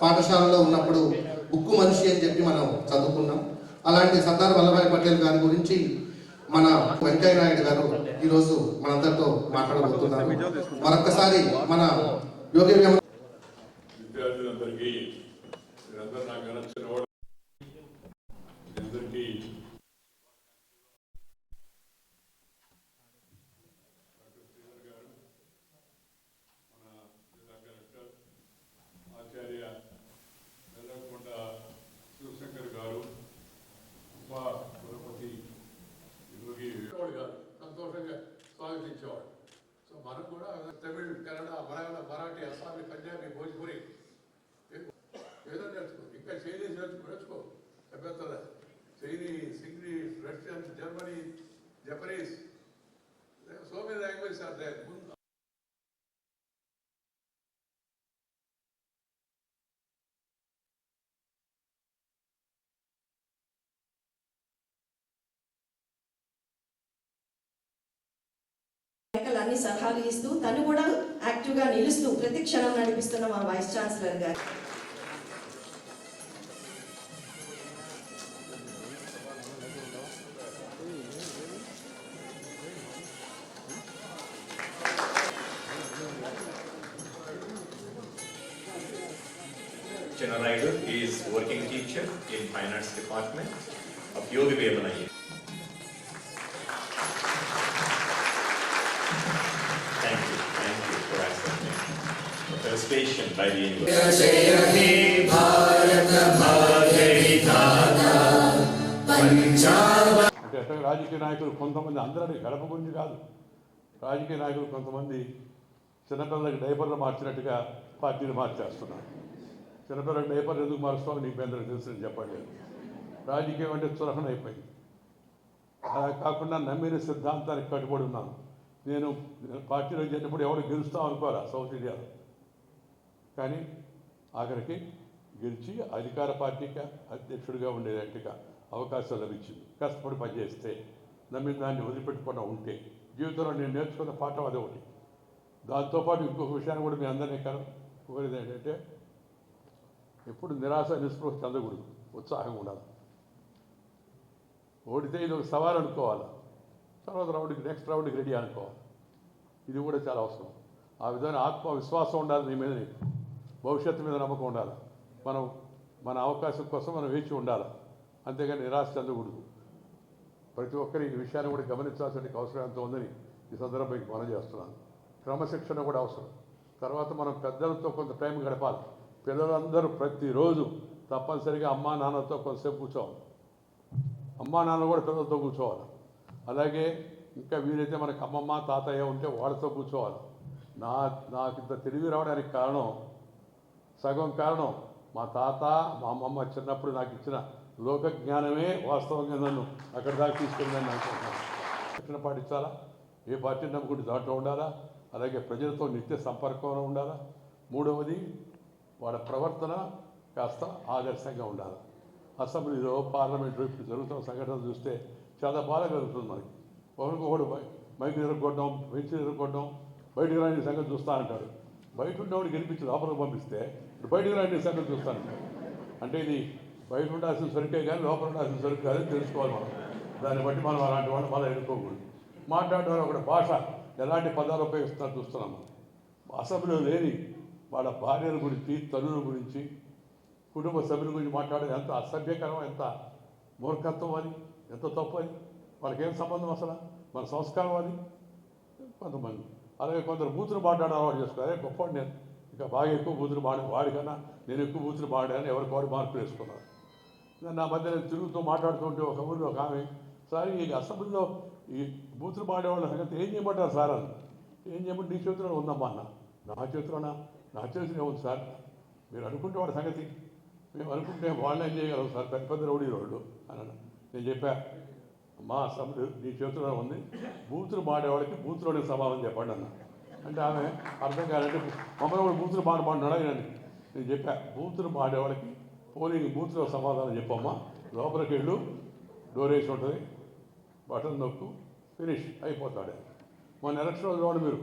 పాఠశాలలో ఉన్నప్పుడు ఉక్కు మనిషి అని చెప్పి మనం చదువుకున్నాం. అలాంటి సర్దార్ వల్లభాయ్ పటేల్ గారి గురించి మన వెంకయ్య నాయుడు గారు ఈరోజు మనందరితో మాట్లాడబోతున్నారు. మరొకసారి మన యోగి విద్యార్థులందరికీ మీరందరూ నాకు నచ్చిన వాడు అందరికీ డాక్టర్ శ్రీధర్ గారు మన జిల్లా కలెక్టర్ ఆచార్య వెల్లకొండ శివశంకర్ గారు ఉప కులపతి యోగి గారు సంతోషంగా స్వాగతించేవాడు సో మనం కూడా తమిళ్ కన్నడ మలయాళం మరాఠీ అస్సామీ పంజాబీ భోజ్పురి ఏదో నేర్చుకో. ఇంకా చైనీస్ నేర్చుకో నేర్చుకో. అభ్యంతరం Chinese English Russian Germany Japanese. So many language are there. ముందు అన్ని సలహాలు ఇస్తూ తను కూడా యాక్టివ్గా నిలుస్తూ ప్రతి క్షణం నడిపిస్తున్న మా vice chancellor garu Chinaraidu is working teacher in finance department of Yogi Vemanaya. Thank participation by the university. అంటే రాజకీయ నాయకులు కొంతమంది అందరూ గడప గురించి కాదు. రాజకీయ నాయకులు కొంతమంది చిన్నపిల్లలకి డైపర్లు మార్చినట్టుగా పార్టీలు మార్చేస్తున్నారు. చిన్నపిల్లలకి డైపర్లు ఎందుకు మారుస్తామో నీకు అందరూ తెలుసు చెప్పండి రాజకీయం అంటే చులకన అయిపోయింది. అలా కాకుండా నమ్మిన సిద్ధాంతానికి కట్టుబడి ఉన్నాను. నేను పార్టీలో చేరినప్పుడు ఎవరు గెలుస్తాం అనుకోరా సౌత్ ఇండియాలో? కానీ ఆఖరికి గెలిచి అధికార పార్టీకి అధ్యక్షుడిగా ఉండేటట్టుగా అవకాశం లభించింది. కష్టపడి పనిచేస్తే నమ్మిన దాన్ని వదిలిపెట్టుకుండా ఉంటే జీవితంలో నేను నేర్చుకున్న పాఠం అదే ఒకటి. దాంతోపాటు ఇంకొక విషయాన్ని కూడా మీ అందరినీ కల కోరేది ఏంటంటే ఎప్పుడు నిరాశ నిస్పృహ చెందకూడదు. ఉత్సాహంగా ఉండాలి. ఓడితే ఇది ఒక సవాల్ అనుకోవాలి? తర్వాత రౌండ్కి నెక్స్ట్ రౌండ్కి రెడీ అనుకోవాలి. ఇది కూడా చాలా అవసరం. ఆ విధంగా ఆత్మవిశ్వాసం ఉండాలి నీ మీద నీకు. భవిష్యత్తు మీద నమ్మకం ఉండాలి. మనం మన అవకాశం కోసం మనం వేచి ఉండాలి. అంతేగాని నిరాశ చెందకూడదు. ప్రతి ఒక్కరి ఈ విషయాన్ని కూడా గమనించాల్సిన అవసరం ఎంత ఉందని ఈ సందర్భంగా మనం చేస్తున్నాను. క్రమశిక్షణ కూడా అవసరం. తర్వాత మనం పెద్దలతో కొంత టైం గడపాలి. పిల్లలందరూ ప్రతిరోజు తప్పనిసరిగా అమ్మా నాన్నతో కొంతసేపు కూర్చోవాలి. అమ్మా నాన్న కూడా పిల్లలతో కూర్చోవాలి. అలాగే ఇంకా వీలైతే మనకు అమ్మమ్మ తాతయ్య ఉంటే వాళ్ళతో కూర్చోవాలి. నా నాకు ఇంత తెలివి రావడానికి కారణం సగం కారణం మా తాత మా అమ్మమ్మ చిన్నప్పుడు నాకు ఇచ్చిన లోక జ్ఞానమే వాస్తవంగా నన్ను అక్కడి దాకా తీసుకెళ్ళిందని అనుకుంటున్నాను. పాటించాలా ఏ పార్టీని నమ్ముకుంటే దాంట్లో ఉండాలా? అలాగే ప్రజలతో నిత్య సంపర్కంలో ఉండాలా? మూడవది వాళ్ళ ప్రవర్తన కాస్త ఆదర్శంగా ఉండాలి? అసెంబ్లీలో పార్లమెంట్లో ఇప్పుడు జరుగుతున్న సంఘటనలు చూస్తే చాలా బాధ కలుగుతుంది మనకి. ఒకరికొకడు మైకు ఎదుర్కొట్టడం బెంచ్ ఎదుర్కొట్టడం బయటకు రాని సంగతి చూస్తా అంటాడు. బయట ఉన్నవాడు గెలిపించి లోపలికి పంపిస్తే బయటకు రాని సంగతి చూస్తాను. అంటే ఇది బయట ఉండాల్సిన సరుకే కానీ లోపల ఉండాల్సిన సరుకు కాదని తెలుసుకోవాలి మనం. దాన్ని బట్టి మనం అలాంటి వాళ్ళు మళ్ళీ ఎదుర్కోకూడదు మాట్లాడేవారు ఒక భాష ఎలాంటి పదాలు ఉపయోగిస్తున్నారు చూస్తున్నాం మనం. అసభ్యులు లేని వాళ్ళ భార్యల గురించి తల్లుల గురించి కుటుంబ సభ్యుల గురించి మాట్లాడేది ఎంత అసభ్యకరం ఎంత మూర్ఖత్వం అది ఎంత తప్పు అది? వాళ్ళకి ఏం సంబంధం అసలు? మన సంస్కారం అది? కొంతమంది. అలాగే కొందరు కూతురు మాట్లాడడం అలవాటు చేసుకోవాలి. గొప్ప నేను. ఇంకా బాగా ఎక్కువ బూతులు వాడి వాడికన్నా నేను ఎక్కువ బూతులు మాడాను ఎవరికి వాడు మార్పులు వేసుకున్నారు. నా మధ్య నేను తిరుగుతూ మాట్లాడుతుంటే ఒక ఊరిలో ఒక ఆమె సార్ ఈ అసెంబ్లీలో ఈ బూతులు పాడేవాళ్ళ సంగతి ఏం చేయమంటారు సార్? అని. ఏం చేయమంటే నీ చేతిలో ఉందమ్మా అన్న. నా చేతిలోనా? నా చేతిలో ఉంది సార్. మీరు అనుకుంటే వాడి సంగతి. మేము అనుకుంటే వాళ్ళు ఏం చేయగలం సార్. పెద్ద పెద్ద రౌడీ రోడ్డు అని నేను చెప్పా. మా అసెంబ్లీ నీ చేతిలో ఉంది. బూతులు పాడేవాళ్ళకి బూతులోనే సమాధానం చెప్పండి అన్న. అంటే ఆమె అర్థం కాదంటే మమ్మల్ని కూడా బూతులు మాడమన్నాడా నేను నేను చెప్పా బూతులు పాడేవాడికి పోలింగ్ బూత్లో సమాధానం చెప్పమ్మా. లోపలికి వెళ్ళు డోర్ వేసి ఉంటుంది బటన్ నొక్కు ఫినిష్ అయిపోతాడు. మొన్న ఎలక్షన్ చూడండి మీరు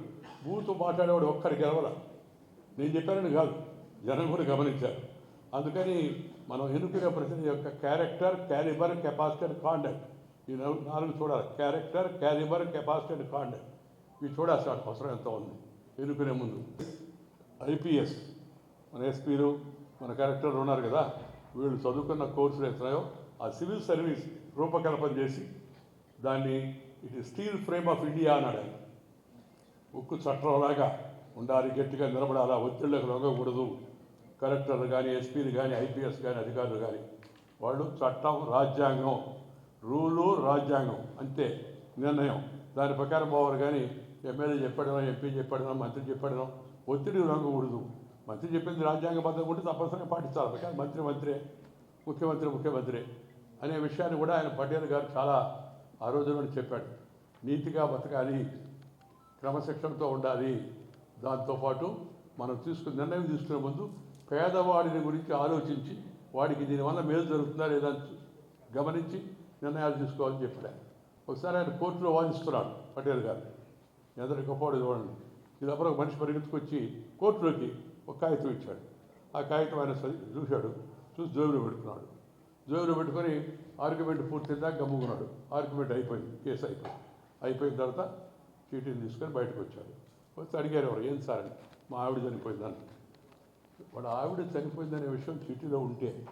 బూత్ మాట్లాడేవాడు ఒక్కడికి గెలవల. నేను చెప్పానని కాదు జనం కూడా గమనించారు. అందుకని మనం ఎన్నుకునే ప్రతినిధి యొక్క character calibre capacity and conduct. ఈ నాలుగు నాలుగు చూడాలి. Character calibre capacity and conduct. ఇవి చూడాల్సిన అవసరం ఎంత ఉంది. ఎన్నుకునే ముందు. ఐపీఎస్. మన ఎస్పీలు మన కలెక్టర్లు ఉన్నారు కదా వీళ్ళు చదువుకున్న కోర్సులు ఎత్తున్నాయో ఆ సివిల్ సర్వీస్ రూపకల్పన చేసి దాన్ని it steel frame of India అన్నాడు ఆయన. ఉక్కు చట్టంలాగా ఉండాలి గట్టిగా నిలబడాలా ఒత్తిళ్ళకు లొంగకూడదు. కలెక్టర్లు కానీ ఎస్పీలు కానీ ఐపీఎస్ కానీ అధికారులు కానీ వాళ్ళు చట్టం రాజ్యాంగం రూలు రాజ్యాంగం అంతే నిర్ణయం. దాని ప్రకారం పోవాలి కానీ ఎమ్మెల్యే చెప్పడనో ఎంపీ చెప్పడనో మంత్రి చెప్పడనో ఒత్తిడి రాకూడదు మంత్రి చెప్పింది రాజ్యాంగబద్ధం ఉంటే తప్పనిసరిగా పాటించాలి కానీ మంత్రి మంత్రే ముఖ్యమంత్రి ముఖ్యమంత్రి అనే విషయాన్ని కూడా ఆయన పటేల్ గారు చాలా ఆ రోజున చెప్పాడు. నీతిగా బతకాలి క్రమశిక్షణతో ఉండాలి. దాంతోపాటు మనం తీసుకున్న నిర్ణయం తీసుకునే ముందు పేదవాడిని గురించి ఆలోచించి వాడికి దీనివల్ల మేలు జరుగుతుందా లేదా అని గమనించి నిర్ణయాలు తీసుకోవాలని చెప్పాడు ఒకసారి ఆయన కోర్టులో వాదిస్తున్నాడు పటేల్ గారు. ఎందరి గొప్పవాడు చూడండి ఇది ఒక మనిషి పరిగెత్తుకొచ్చి కోర్టులోకి ఒక కాగితం ఇచ్చాడు. ఆ కాగితం ఆయన చూశాడు. చూసి జోబులో పెట్టుకున్నాడు. జోబులో పెట్టుకొని ఆర్గ్యుమెంట్ పూర్తయిందా గమ్ముకున్నాడు. ఆర్గ్యుమెంట్ అయిపోయింది. కేసు అయిపోయింది. అయిపోయిన తర్వాత చీటీని తీసుకొని బయటకు వచ్చాడు. వచ్చి అడిగారు ఎవరు? ఏం సార్ మా ఆవిడ చనిపోయిందని వాడు ఆవిడ చనిపోయిందనే విషయం చీటీలో ఉంటే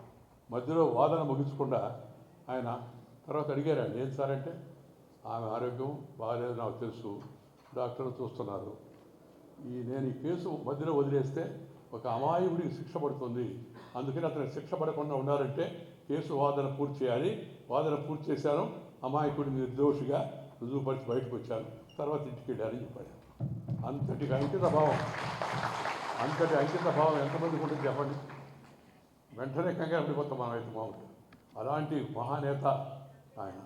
మధ్యలో వాదన ముగించకుండా ఆయన తర్వాత అడిగారు. ఏం సార్ అంటే ఆమె ఆరోగ్యం బాగాలేదు నాకు తెలుసు. డాక్టర్లు చూస్తున్నారు. ఈ నేను ఈ కేసు మధ్యలో వదిలేస్తే ఒక అమాయకుడికి శిక్ష పడుతుంది. అందుకని అతను శిక్ష పడకుండా ఉండాలంటే కేసు వాదన పూర్తి చేయాలి. వాదన పూర్తి చేశాను. అమాయకుడిని నిర్దోషిగా రుజువుపరిచి బయటకు వచ్చాను. తర్వాత ఇంటికి వెళ్ళాలని చెప్పాడు. అంతటి అంకిత భావం. అంతటి అంకిత భావం ఎంతమందికి ఉంటుంది చెప్పండి? వెంటనే కంగారు పడిపోతాం మనమైతే అయితే అలాంటి మహానేత ఆయన.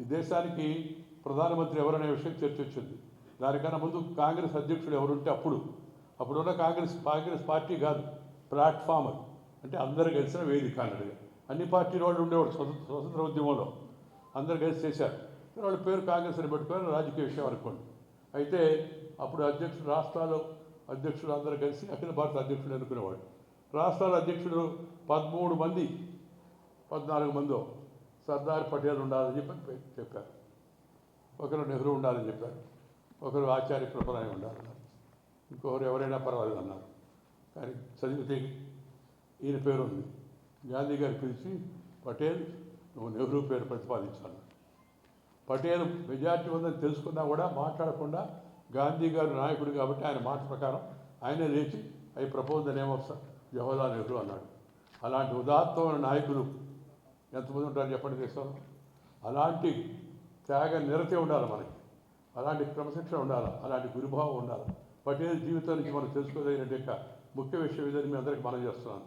ఈ దేశానికి ప్రధానమంత్రి ఎవరనే విషయం చర్చ వచ్చింది దానికన్నా ముందు కాంగ్రెస్ అధ్యక్షుడు ఎవరుంటే అప్పుడు. అప్పుడున్న కాంగ్రెస్ కాంగ్రెస్ పార్టీ కాదు. ప్లాట్ఫామ్ అంటే అందరు కలిసిన వేదిక అన్నట్టుగా అన్ని పార్టీల వాళ్ళు ఉండేవాడు స్వతంత్ర స్వతంత్ర ఉద్యమంలో. అందరు కలిసి చేశారు. వాళ్ళ పేరు కాంగ్రెస్ అని పెట్టుకొని రాజకీయ విషయం అనుకోండి. అయితే అప్పుడు అధ్యక్షుడు రాష్ట్రాలు అధ్యక్షుడు అందరూ కలిసి అఖిల భారత అధ్యక్షుడు అనుకునేవాడు రాష్ట్రాల అధ్యక్షుడు పదమూడు మంది పద్నాలుగు మందో సర్దార్ పటేల్ ఉండాలని చెప్పి చెప్పారు. ఒకరు నెహ్రూ ఉండాలని చెప్పారు. ఒకరు ఆచార్య కృపరాయ ఉండాలి ఇంకొకరు ఎవరైనా పర్వాలేదు అన్నారు. కానీ చదివితే ఈయన పేరు ఉంది. గాంధీ గారు పిలిచి పటేల్ నువ్వు నెహ్రూ పేరు ప్రతిపాదించాను పటేల్ మెజార్టీ ఉందని తెలుసుకున్నా కూడా మాట్లాడకుండా గాంధీ గారు నాయకుడు కాబట్టి ఆయన మాట ప్రకారం ఆయనే లేచి I proposal the Jawaharlal Nehru అన్నాడు. అలాంటి ఉదాత్తమైన నాయకులు ఎంతమంది ఉంటారు చెప్పండి దేశంలో? అలాంటి త్యాగ నిరతే ఉండాలి మనకి. అలాంటి క్రమశిక్షణ ఉండాలి? అలాంటి గురుభావం ఉండాలి? పటేల్ జీవితానికి మనం తెలుసుకోదగిన యొక్క ముఖ్య విషయం ఇదని మీ అందరికీ మనం చేస్తున్నాను.